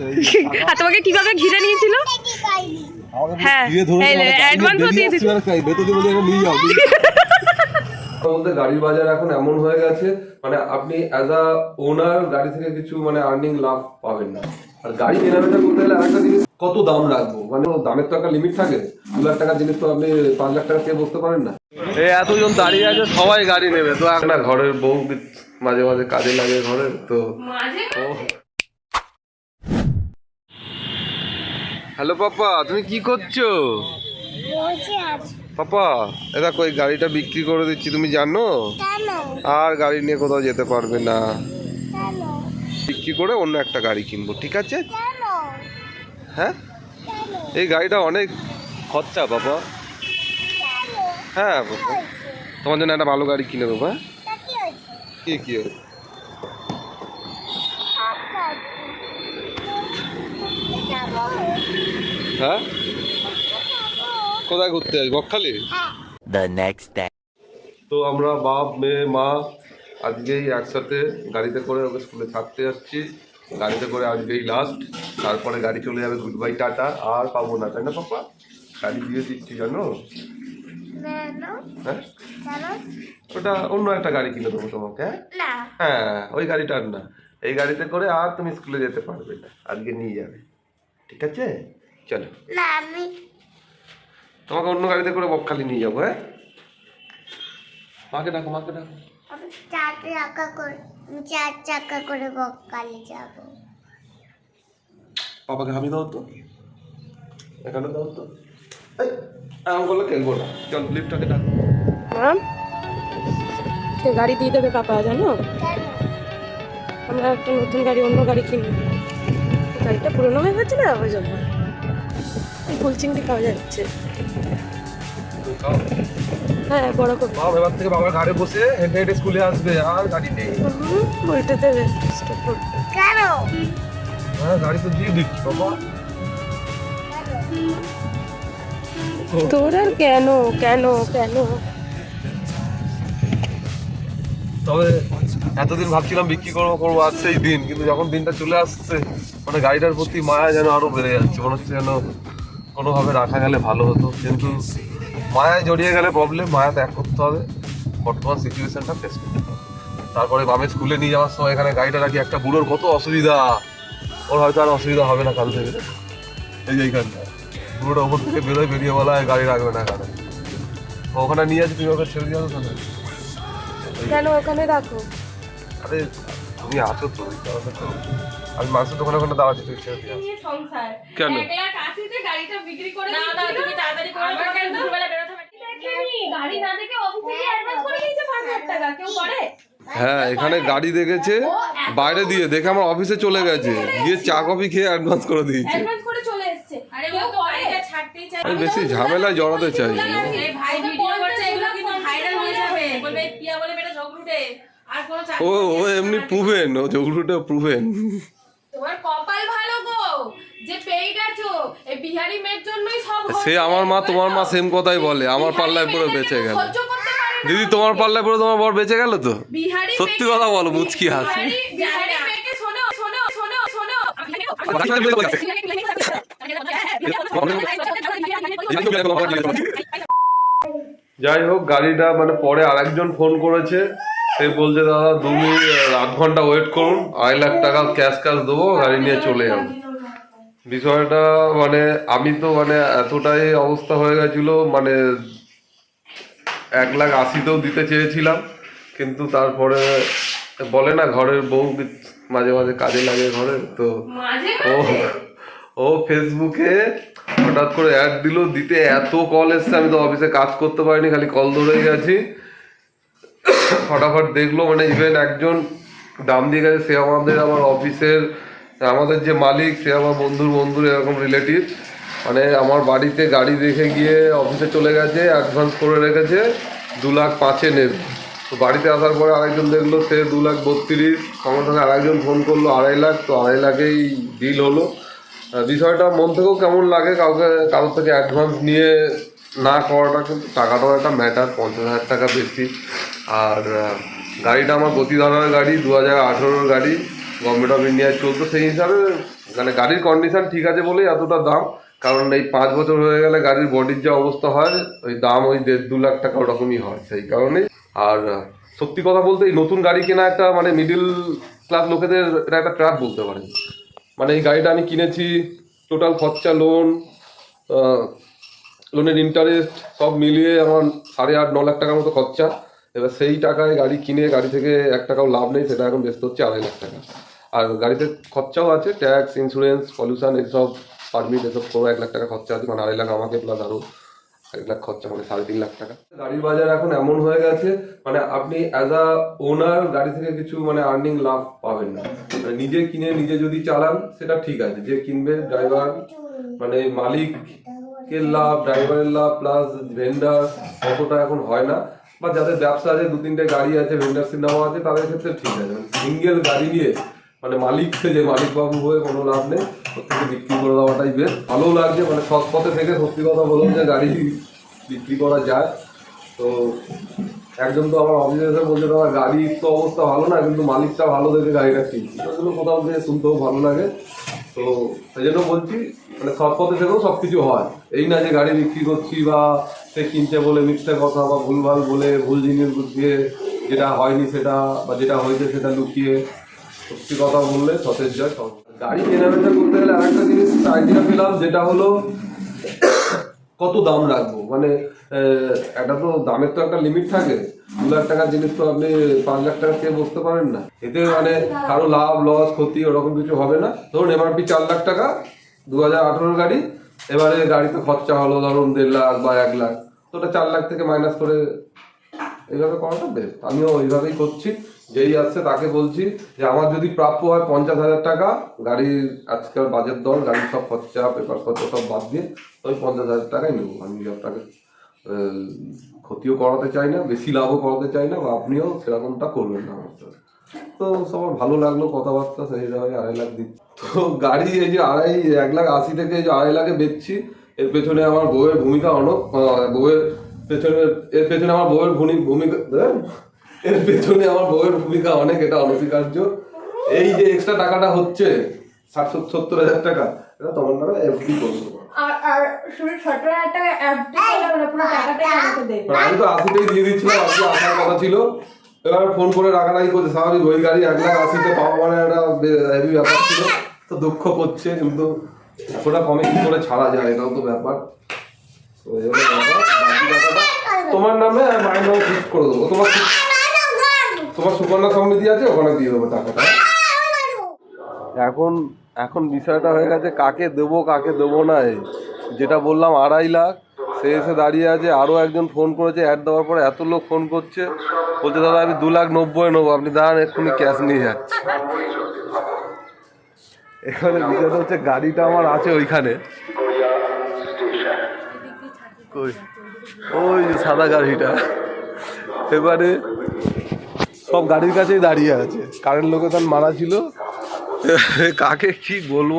আর তোমাকে কীভাবে ঘিরে নিয়েছিল? হ্যাঁ। গাড়ির বাজার এখন এমন হয়ে গেছে মানে আপনি অ্যাজ আ ওনার গাড়ি থেকে কিছু মানে আর্নিং লাভ পাবেন না। আর গাড়ি কেনাবেচা করতে গেলে একটা জিনিস কত দাম রাখব? মানে দামের তো একটা লিমিট থাকে দু লাখ টাকার জিনিস তো আপনি পাঁচ লাখ টাকা দিয়ে বসতে পারেন না। এই এতজন দাঁড়িয়ে আছে সবাই গাড়ি নেবে তো না ঘরের বউ মাঝে মাঝে কাজে লাগে ঘরের তো হ্যালো পাপা তুমি কি করছ? পাপা এ দেখো এই গাড়িটা বিক্রি করে দিচ্ছি তুমি জানো? আর গাড়ি নিয়ে কোথাও যেতে পারবে না। বিক্রি করে অন্য একটা গাড়ি কিনবো ঠিক আছে? হ্যাঁ? এই গাড়িটা অনেক খরচা বাবা হ্যাঁ বাবা তোমার জন্য একটা ভালো গাড়ি কিনে দেবো হ্যাঁ? কি কি হয়েছে? হ্যাঁ? কোথায় ঘুরতে যাবি বকখালি? The next day. তো আমরা বাপ মেয়ে মা আজকেই একসাথে গাড়িতে করে ওকে স্কুলে ছাড়তে যাচ্ছি। গাড়িতে করে আজকেই লাস্ট তারপরে গাড়ি চলে যাবে গুড বাই টাটা। আর পাবো না তাই না পাপা? গাড়ি দিয়ে দিচ্ছি জানো? হ্যাঁ? ওটা অন্য একটা গাড়ি কিনে দেবো তোমাকে হ্যাঁ? হ্যাঁ ওই গাড়িটার না। এই গাড়িতে করে আর তুমি স্কুলে যেতে পারবে না। আজকে নিয়ে যাবে। ঠিক আছে? চলো। না আমি তোমাকে অন্য গাড়িতে করে বকখালি নিয়ে যাব হ্যাঁ? মাকে ডাকো মাকে ডাকো। আমি চার চাকা করে আমি চার চাকা করে বককালে যাব। পাপাকে হামি দাও তো। এখানে দাও তো। এই, এমন করলে খেলব না। চল লিফটটাকে ডাক। ম্যাম সে গাড়ি দিয়ে দেবে পাপা জানো? আমরা একটা নতুন গাড়ি অন্য গাড়ি কিনবো। গাড়িটা পুরনো হয়ে গেছে না ওই জন্য ফুল চিংড়ি পাওয়া যাচ্ছে। হ্যাঁ বড় করে বাবা এবার থেকে বাবার ঘাড়ে বসে হেঁটে হেঁটে স্কুলে আসবে আর গাড়ি নেই। বইটা দেবে। কেন? হ্যাঁ গাড়ি তো দিয়ে দিচ্ছি বাবা। তোর আর কেন কেন কেন? তবে এতদিন ভাবছিলাম বিক্রি করব করব আজ সেই দিন কিন্তু যখন দিনটা চলে আসছে মানে গাড়িটার প্রতি মায়া যেন আরও বেড়ে যাচ্ছে মনে হচ্ছে যেন কোনোভাবে রাখা গেলে ভালো হতো। কিন্তু মায়ায় জড়িয়ে গেলে প্রবলেম মায়া ত্যাগ করতে হবে। বর্তমান সিচুয়েশনটা ফেস করতে হবে। তারপরে বামে স্কুলে নিয়ে যাওয়ার সময় এখানে গাড়িটা রাখি একটা বুড়োর কত অসুবিধা। ওর হয়তো আর অসুবিধা হবে না কাল থেকে। এই যে এইখানটা। বুড়োটা ওপর থেকে বেরোয় বেরিয়ে বলা হয় গাড়ি রাখবে না এখানে। তো ওখানে নিয়ে যাচ্ছি তুমি ওকে ছেড়ে দিয়ে ওখানে কেন ওখানে রাখো? আরে তুমি আছো তো আমি মাংসের দোকানে ওখানে দাঁড়াচ্ছি তুই ছেড়ে দিয়ে আসো। কেন? গাড়িটা বিক্রি করে না না তুমি তাড়াতাড়ি করে আমাকে দুপুরবেলা বেরোতে হবে। দেখেনি গাড়ি না দেখে অফিস থেকে অ্যাডভান্স করে দিয়েছে পাঁচ হাজার টাকা কেউ করে? হ্যাঁ এখানে গাড়ি দেখেছে বাইরে দিয়ে দেখে আমার অফিসে চলে গেছে। গিয়ে চা কফি খেয়ে অ্যাডভান্স করে দিয়েছে। অ্যাডভান্স করে চলে এসেছে। আরে কেউ করে? ছাড়তেই চাই আমি বেশি ঝামেলায় জড়াতে চাই। না। ভাই ভিডিও করছে এগুলো কিন্তু ভাইরাল হয়ে যাবে। বলবে পিয়া বলে বেটা ঝগড়ুটে আর কোনো চাকরি ও ও এমনি প্রুভেন ও জগুরুটা প্রুভেন তোমার কপাল এই বিহারি মেয়ের জন্যই সব সে আমার মা তোমার মা সেম কথাই বলে আমার পাল্লায় পরে বেঁচে গেল। দিদি তোমার পাল্লায় পরে তোমার বর বেঁচে গেল তো সত্যি কথা বলো মুচকি হাসি বিহারি বিহারি মেয়েকে শোনো শোনো শোনো শোনো যাই হোক গাড়িটা মানে পরে আরেকজন ফোন করেছে সে বলছে দাদা দু মিনিট আধ ঘণ্টা ওয়েট করুন আড়াই লাখ টাকা ক্যাশ ক্যাশ দেবো গাড়ি নিয়ে চলে যাব বিষয়টা মানে আমি তো মানে এতটাই অবস্থা হয়ে গেছিল মানে এক লাখ আশিতেও দিতে চেয়েছিলাম কিন্তু তারপরে বলে না ঘরের বউ মাঝে মাঝে কাজে লাগে ঘরে তো ও ও ফেসবুকে হঠাৎ করে অ্যাড দিল দিতে এত কল এসছে আমি তো অফিসে কাজ করতে পারিনি খালি কল ধরেই গেছি ফটাফট দেখল মানে ইভেন একজন দাম দিয়ে গেছে সে আমাদের আমার অফিসের আমাদের যে মালিক, সে আমার বন্ধুর বন্ধুর এরকম রিলেটিভ মানে আমার বাড়িতে গাড়ি দেখে গিয়ে অফিসে চলে গেছে অ্যাডভান্স করে রেখেছে, দু লাখ পাঁচে নেবে। তো বাড়িতে আসার পরে আরেকজন দেখল, সে দু লাখ বত্রিশ, সঙ্গে সঙ্গে আরেকজন ফোন করল, আড়াই লাখ, তো আড়াই লাখেই ডিল হলো। বিষয়টা মন থেকেও কেমন লাগে, কাউকে, কারোর থেকে অ্যাডভান্স নিয়ে না করাটা, কিন্তু টাকাটাও একটা ম্যাটার পঞ্চাশ হাজার টাকা বেশি। আর গাড়িটা আমার গতিধারার গাড়ি, দু হাজার আঠেরোর গাড়ি। গভর্নমেন্ট অফ ইন্ডিয়ায় চলতো সেই হিসাবে মানে গাড়ির কন্ডিশন ঠিক আছে বলেই এতটা দাম। কারণ এই পাঁচ বছর হয়ে গেলে গাড়ির বডির যা অবস্থা হয়, ওই দাম ওই দেড় দু লাখ টাকা ওরকমই হয় সেই কারণেই। আর সত্যি কথা বলতে এই নতুন গাড়ি কেনা একটা মানে মিডিল ক্লাস লোকেদের, এটা একটা ট্র্যাপ বলতে পারেন। মানে এই গাড়িটা আমি কিনেছি টোটাল খরচা লোন লোনের ইন্টারেস্ট সব মিলিয়ে আমার সাড়ে আট, ন লাখ টাকার মতো খরচা। এবার সেই টাকায় গাড়ি কিনে গাড়ি থেকে এক টাকাও লাভ নেই, সেটা এখন ব্যস্ত হচ্ছে আড়াই লাখ টাকা। আর গাড়িতে খরচাও আছে, ট্যাক্স ইন্স্যুরেন্স পলিউশন এসব পারমিট এসব পুরো এক লাখ টাকা খরচা আছে মানে আড়াই লাখ আমাকে প্লাস আরও এক লাখ খরচা মানে সাড়ে তিন লাখ টাকা। গাড়ির বাজার এখন এমন হয়ে গেছে মানে আপনি অ্যাজ আ ওনার গাড়ি থেকে কিছু মানে আর্নিং লাভ পাবেন না। মানে নিজে কিনে নিজে যদি চালান, সেটা ঠিক আছে, যে কিনবে ড্রাইভার মানে মালিক এর লাভ ড্রাইভারের লাভ প্লাস ভেন্ডার অতটা এখন হয় না। বা যাদের ব্যবসা আছে, দু তিনটে গাড়ি আছে ভেন্ডারশিপ নেওয়া আছে, তাদের ক্ষেত্রে ঠিক আছে। মানে সিঙ্গেল গাড়ি নিয়ে মানে মালিক, যে মালিক বাবু হয়ে কোনো লাভ নেই থেকে বিক্রি করে দেওয়াটাই বেশ ভালো লাগছে মানে সৎ পথে থেকে সত্যি কথা বলুন যে গাড়ি বিক্রি করা যায়। তো একজন তো আমার অফিসে বলছে, দাদা, গাড়ির তো অবস্থা ভালো না, কিন্তু মালিকটা ভালো দেখে গাড়িটা কিনছি। ওই জন্য কোথাও থেকে শুনতেও ভালো লাগে। তো সেই জন্য বলছি মানে সৎ পথে থেকেও সব কিছু হয়। এই না যে গাড়ি বিক্রি করছি বা সে কিনছে বলে মিথ্যে কথা বা ভুলভাল বলে ভুল জিনিস দিয়ে যেটা হয়নি সেটা বা যেটা হয়েছে সেটা লুকিয়ে সত্যি কথা বললে সতেজ যায় সব গাড়ি কেনাবেচা করতে গেলে আরেকটা জিনিস আইডিয়া পেলাম যেটা হলো কত দাম রাখব? মানে একটা তো দামের তো একটা লিমিট থাকে। দু লাখ টাকার জিনিস তো আপনি পাঁচ লাখ টাকা দিয়ে বসতে পারেন না। এতে মানে কারও লাভ লস ক্ষতি ওরকম কিছু হবে না। ধরুন এমআরপি চার লাখ টাকা দু হাজার আঠারোর গাড়ি, এবারে গাড়িতে খরচা হলো ধরুন দেড় লাখ বা এক লাখ। তো ওটা চার লাখ থেকে মাইনাস করে এইভাবে করাটা বেশ আমিও ওইভাবেই করছি। যেই আসছে তাকে বলছি যে আমার যদি প্রাপ্য হয় পঞ্চাশ হাজার টাকা গাড়ির আজকাল বাজেট দর গাড়ির সব খরচা পেপার খরচা সব বাদ দিয়ে ওই পঞ্চাশ হাজার টাকাই নেব। আমি আপনাকে ক্ষতিও করাতে চাই না, বেশি লাভও করাতে চাই না, বা আপনিও সেরকমটা করবেন না আমার সাথে। তো সবার ভালো লাগল কথাবার্তা, সেই হিসাবে আড়াই লাখ দিচ্ছি। তো গাড়ি এই যে আড়াই, এক লাখ আশি থেকে এই যে আড়াই লাখে বেচছি, এর পেছনে আমার বউয়ের ভূমিকা অনেক বউয়ের পেছনে, এর পেছনে আমার বউয়ের ভূমি- ভূমিকা হ্যাঁ? এর পেছনে আমার বউয়ের ভূমিকা অনেক, এটা অনস্বীকার্য। এই যে এক্সট্রা টাকাটা হচ্ছে, ষাট, সত্তর হাজার টাকা, এটা তোমার নামে এফডি করব আর আর শুধু সতেরো হাজার টাকা অ্যাপটি করলে না পুরো টাকাটাই আমাকে দেবে মানে আমি তো আশিতেই দিয়ে দিচ্ছিলাম আজকে আসার কথা ছিল এবার ফোন করে করছে স্বাভাবিক ওই গাড়ি এক লাখ আশিতে পাওয়া মানে একটা হেভি ব্যাপার ছিল তো দুঃখ করছে কিন্তু এতটা কমে কি করে ছাড়া যায় এটাও তো ব্যাপার তোমার নামে মায়ের নামে ফিক্স করে দেবো তোমার তোমার সুকন্যা সমিতি আছে ওখানে দিয়ে দেবো টাকাটা এখন এখন বিষয়টা হয়ে গেছে কাকে দেবো কাকে দেবো না এই। যেটা বললাম আড়াই লাখ, সে এসে দাঁড়িয়ে আছে, আরও একজন ফোন করেছে অ্যাড দেওয়ার পরে এত লোক ফোন করছে, বলছে, দাদা, আমি দু লাখ নব্বই নেব, আপনি দাঁড়ান, এক্ষুনি ক্যাশ নিয়ে যাচ্ছি। এখানে বিষয়টা হচ্ছে গাড়িটা আমার আছে ওইখানে। ওই যে সাদা গাড়িটা। এবারে সব গাড়ির কাছেই দাঁড়িয়ে আছে। কারেন্ট লোকেশন মারা ছিল। কাকে কি বলব?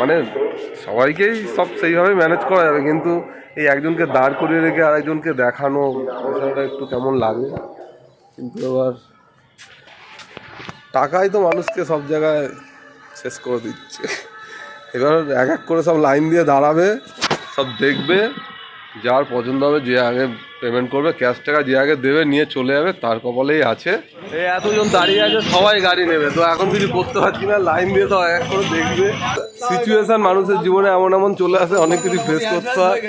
মানে সবাইকেই সব সেইভাবে ম্যানেজ করা যাবে, কিন্তু এই একজনকে দাঁড় করিয়ে রেখে আরেকজনকে দেখানো, বিষয়টা একটু কেমন লাগে? কিন্তু আবার টাকাই তো মানুষকে সব জায়গায় শেষ করে দিচ্ছে। এবার এক এক করে সব লাইন দিয়ে দাঁড়াবে, সব দেখবে। যার পছন্দ হবে যে আগে পেমেন্ট করবে ক্যাশ টাকা যে আগে দেবে, নিয়ে চলে যাবে, তার কপালেই আছে। এতজন দাঁড়িয়ে আছে, সবাই গাড়ি নেবে। তো এখন কিছু করতে পারছি না লাইন দিয়ে তো এক করে দেখবে। সিচুয়েশন মানুষের জীবনে এমন এমন চলে আসে, অনেক কিছু ফেস করতে হয়।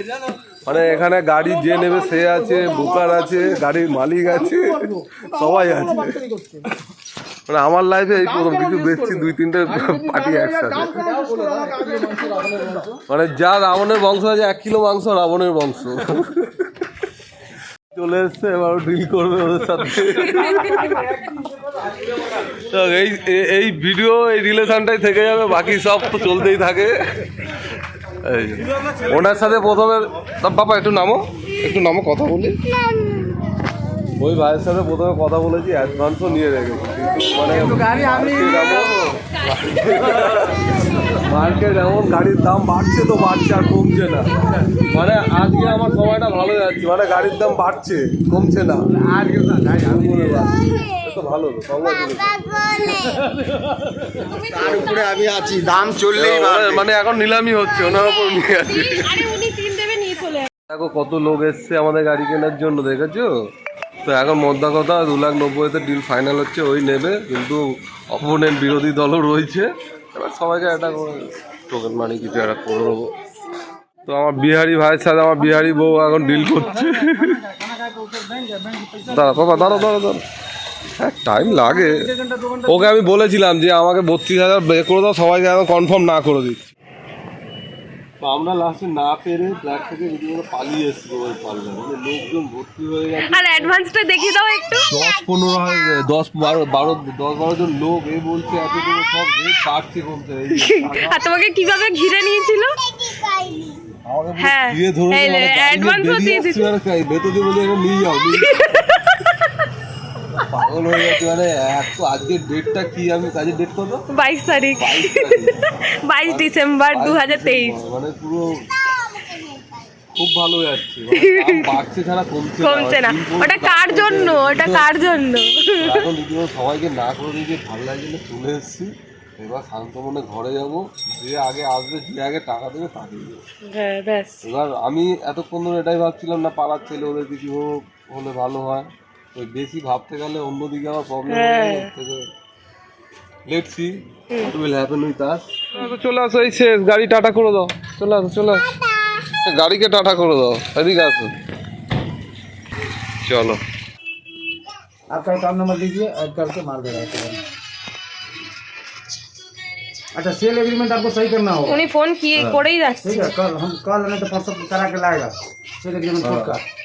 মানে এখানে গাড়ি যে নেবে, সে আছে, বুকার আছে, গাড়ির মালিক আছে, সবাই আছে। মানে আমার লাইফে এই প্রথম কিছু দেখছি দুই তিনটে পার্টি একসাথে। মানে যা রাবণের বংশ আছে এক কিলো মাংস রাবণের বংশ। চলে এসছে এবার ডিল করবে ওদের সাথে। তো এই এই ভিডিও এই রিলেশনটাই থেকে যাবে বাকি সব তো চলতেই থাকে। এই ওনার সাথে প্রথমে বাবা একটু নামো একটু নামো কথা বলি। ওই ভাইয়ের সাথে প্রথমে কথা বলেছি অ্যাডভান্সও নিয়ে রেখেছি। কিন্তু মানে গাড়ি মার্কেট এমন গাড়ির দাম বাড়ছে তো বাড়ছে আর কমছে না। মানে আজকে আমার সময়টা ভালো যাচ্ছে মানে গাড়ির দাম বাড়ছে কমছে না। এ তো ভালো তো তার উপরে আমি আছি দাম চললেই মানে- এখন নিলামি হচ্ছে ওনার উপর নিয়ে আছে। আরে উনি তিন দেবে নিয়ে চলে দেখো কত লোক এসছে আমাদের গাড়ি কেনার জন্য দেখেছ? তো এখন মদ্দা কথা দু লাখ নব্বইতে ডিল ফাইনাল হচ্ছে ওই নেবে কিন্তু অপোনেন্ট বিরোধী দলও রয়েছে। এবার সবাইকে একটা টোকেন মানি কিছু একটা করে দেবো। তো আমার বিহারি ভাইয়ের সাথে আমার বিহারি বউ এখন ডিল করছে। দাঁড়া বাবা দাঁড়া দাঁড়া দাঁড়া। হ্যাঁ টাইম লাগে। ওকে আমি বলেছিলাম যে আমাকে বত্রিশ হাজার করে দাও সবাইকে এখন কনফার্ম না করে দিচ্ছি তো আমরা লাস্টে না পেরে ব্ল্যাক থেকে রীতিমতো পালিয়ে এসেছি ওই পাল্লা মানে লোকজন ভর্তি হয়ে গেছে। আর অ্যাডভান্সটা দেখিয়ে দাও একটু। দশ পনেরো হয়- দশ বারো বারো দশ বারো জন লোক এই বলছে এত করে সব রেট বাড়ছে কমছে আর তোমাকে কীভাবে ঘিরে নিয়েছিল? আমাকে হ্যাঁ, দিয়ে ধরে মানে দিয়ে তাই ভেতর দিয়ে বলে নিয়ে যাও নিয়ে যাও। পাগল হয়ে যাচ্ছে মানে এক তো আজকের ডেটটা কি আমি কাজের ডেট কত? বাইশ তারিখ। বাইশ ডিসেম্বর দু হাজার তেইশ। মানে পুরো খুব ভালো যাচ্ছে মানে বাড়ছে ছাড়া কমছে কমছে না। পর ওটা কার জন্য? ওটা কার জন্য? এখন সবাইকে না করে দিয়ে ভালো লাগে না চলে এসেছি এবার শান্ত মনে ঘরে যাব যে আগে আসবে যে আগে টাকা দেবে তাকে হ্যাঁ এবার আমি এতক্ষণ ধরে এটাই ভাবছিলাম না পাড়ার ছেলে ওদের কিছু হলে ভালো হয়। ওই বেশি ভাবতে গেলে অন্যদিকে আমার প্রবলেম হ্যাঁ। থেকে let's see what will happen with us চলে আসো এই শেষ গাড়ি টাটা করে দাও চলে আসো চলে আসো গাড়িকে টাটা করে দাও এদিকে আসো চলো आपका अकाउंट नंबर दीजिए ऐड करके मार देगा तुरंत। अच्छा सेल एग्रीमेंट आपको सही करना होगा উনি ফোন কি করেই যাচ্ছে ठीक है कल हम कल नहीं तो परसों करा के लाएगा सेल एग्रीमेंट खुद का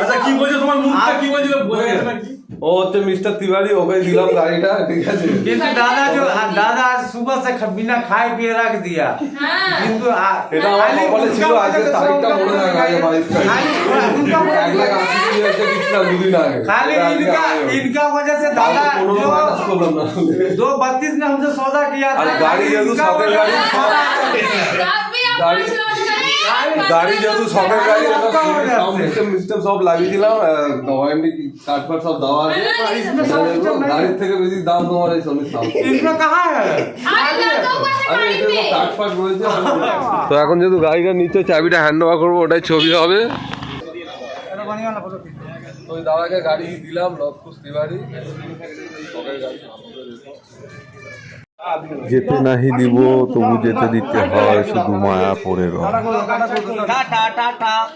আচ্ছা কি বলছো তোমার মুখটা কি বলছিল বোঝা গেছে নাকি ও হচ্ছে মিস্টার তিওয়ারি ওকে দিলাম গাড়িটা ঠিক আছে किंतु दादा जो दादा आज सुबह से ख- बिना खाए पिए रख दिया हाँ किंतु आ- এটা আমার खाली কপালে उनका ছিল আজকে वजह से তারিখটা सब মনে থাকে আগে বাইশ তারিখ खाली उनका এক লাখ আশি দিয়ে হচ্ছে দিচ্ছিলাম দুদিন আগে खाली এটা আজকে इनका আগে। इनका वजह से কালকে दादा পনেরো जो মাইনাস করলাম না दो बत्तीस में हमसे सौदा किया अरे गाड़ी खाली जेहेतु इनका सौदे वजह गाड़ी- से सौदा आप भी आप गाड़ी- पाँच लॉट करेंगे গাড়ি যেহেতু শখের গাড়ি সব সিস্টেম সিস্টেম সব লাগিয়ে দিলাম ওয়ারেন্টি কার্ড ফাট সব দেওয়া আছে। গাড়ির থেকে বেশি দাম তোমার এই সমির দাম। তো এখন যেহেতু গাড়িটা নিচে চাবিটা হ্যান্ড ওভার করব ওটাই ছবি হবে। ওই দাদাকে গাড়ি দিলাম লক্ষুষ তিওয়ারি। যেতে নাহি দিব তবু যেতে দিতে হয় শুধু মায়া পড়ে রয়।